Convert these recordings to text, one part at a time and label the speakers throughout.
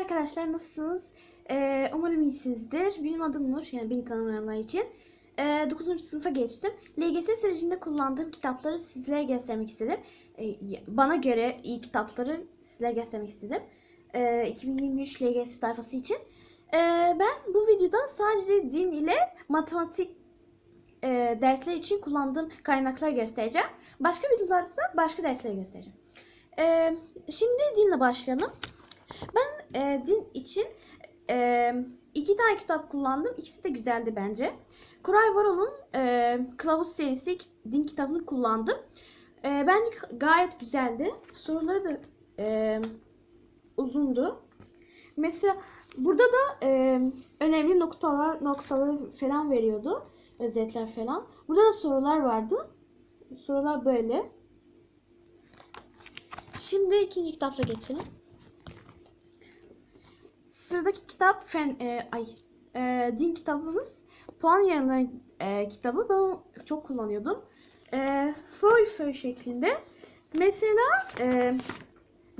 Speaker 1: arkadaşlar nasılsınız? Ee, umarım iyisinizdir. Benim adım Nur. Yani beni tanımayanlar için. Ee, 9. sınıfa geçtim. LGS sürecinde kullandığım kitapları sizlere göstermek istedim. Ee, bana göre iyi kitapları sizlere göstermek istedim. Ee, 2023 LGS sayfası için. Ee, ben bu videoda sadece din ile matematik e, dersler için kullandığım kaynaklar göstereceğim. Başka videolarda da başka dersleri göstereceğim. Ee, şimdi dinle başlayalım. Ben e, din için e, iki tane kitap kullandım. İkisi de güzeldi bence. Koray Varol'un e, Kılavuz serisi din kitabını kullandım. E, bence gayet güzeldi. Soruları da e, uzundu. Mesela burada da e, önemli noktalar noktaları falan veriyordu. Özetler falan. Burada da sorular vardı. Sorular böyle. Şimdi ikinci kitapla geçelim. Sıradaki kitap fen e, ay e, din kitabımız puan yerine e, kitabı. Ben çok kullanıyordum. E, Freud föy şeklinde. Mesela e,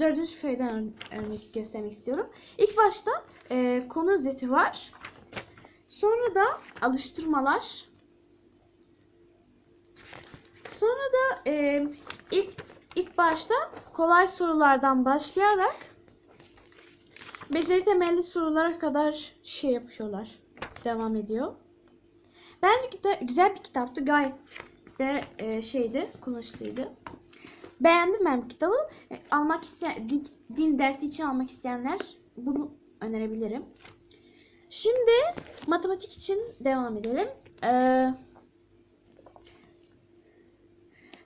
Speaker 1: dördüncü föyden örnek göstermek istiyorum. İlk başta e, konu özeti var. Sonra da alıştırmalar. Sonra da e, ilk ilk başta kolay sorulardan başlayarak beceri temelli sorulara kadar şey yapıyorlar. Devam ediyor. Bence de güzel bir kitaptı. Gayet de e, şeydi, kullanışlıydı. Beğendim ben bu kitabı. E, almak isteyen din, din dersi için almak isteyenler bunu önerebilirim. Şimdi matematik için devam edelim. Ee,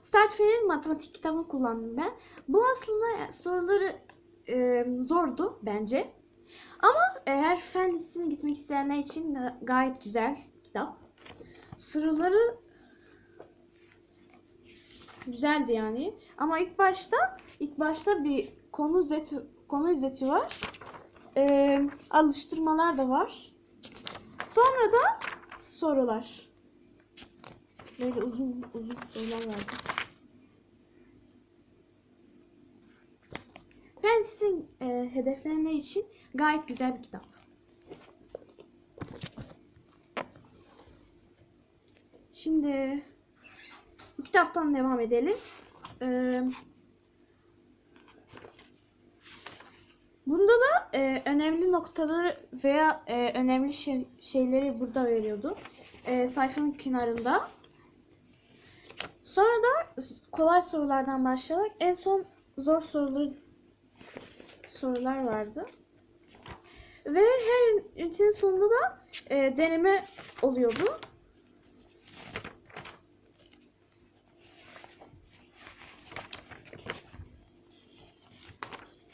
Speaker 1: Start Fair'in matematik kitabını kullandım ben. Bu aslında soruları e, zordu bence. Ama eğer fen lisesine gitmek isteyenler için gayet güzel kitap. Soruları güzeldi yani. Ama ilk başta ilk başta bir konu özeti konu özeti var. E, alıştırmalar da var. Sonra da sorular. Böyle uzun uzun sorular vardı. Lisesi e, hedefleyenler için gayet güzel bir kitap. Şimdi bu kitaptan devam edelim. Ee, bunda da e, önemli noktaları veya e, önemli şey, şeyleri burada veriyordu. E, sayfanın kenarında. Sonra da kolay sorulardan başlayarak en son zor soruları sorular vardı. Ve her ünitenin sonunda da e, deneme oluyordu.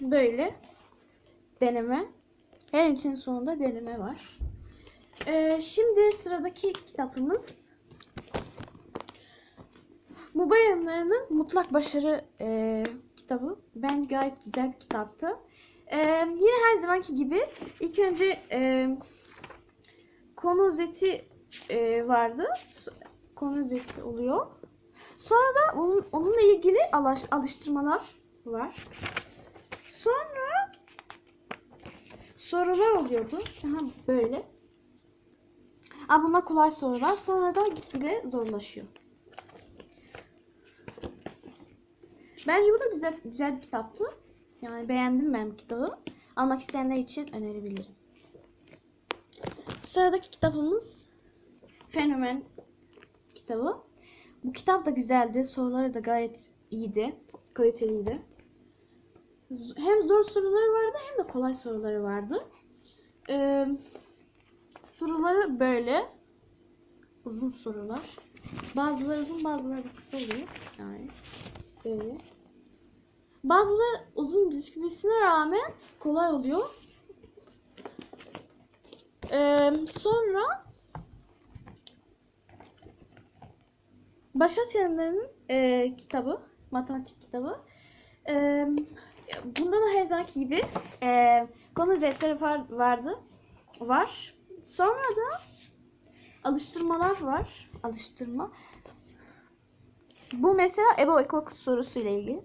Speaker 1: Böyle deneme. Her ünitenin sonunda deneme var. E, şimdi sıradaki kitabımız Mubayyanlarının Mutlak Başarı e, kitabı. Bence gayet güzel bir kitaptı. Ee, yine her zamanki gibi ilk önce e, konu özeti e, vardı. Konu özeti oluyor. Sonra da onun, onunla ilgili alış, alıştırmalar var. Sonra sorular oluyordu. Aha, böyle. Ama bunlar kolay sorular. Sonra da gitgide zorlaşıyor. Bence bu da güzel güzel bir kitaptı. Yani beğendim ben bu kitabı. Almak isteyenler için önerebilirim. Sıradaki kitabımız Fenomen kitabı. Bu kitap da güzeldi. Soruları da gayet iyiydi. Kaliteliydi. Hem zor soruları vardı hem de kolay soruları vardı. Ee, soruları böyle. Uzun sorular. Bazıları uzun bazıları da kısa oluyor. Yani. Bazıları uzun gözükmesine rağmen kolay oluyor. Ee, sonra Başat Yanları'nın e, kitabı, matematik kitabı. E, bunda da her zamanki gibi e, konu özetleri var, vardı. Var. Sonra da alıştırmalar var. Alıştırma. Bu mesela Ebo Ekok sorusuyla ilgili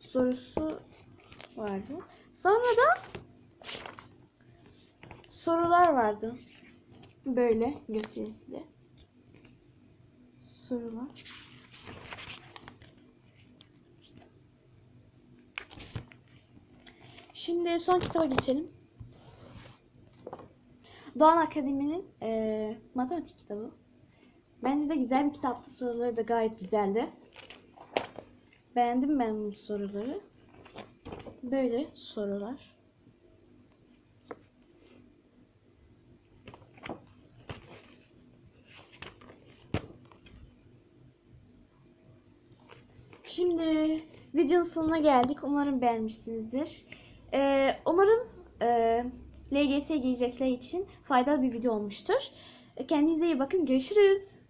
Speaker 1: sorusu vardı. Sonra da sorular vardı. Böyle göstereyim size. Sorular. Şimdi son kitaba geçelim. Doğan Akademi'nin eee, matematik kitabı. Bence de güzel bir kitaptı. Soruları da gayet güzeldi. Beğendim ben bu soruları. Böyle sorular. Şimdi videonun sonuna geldik. Umarım beğenmişsinizdir. Ee, umarım e, LGS girecekler için faydalı bir video olmuştur. Kendinize iyi bakın. Görüşürüz.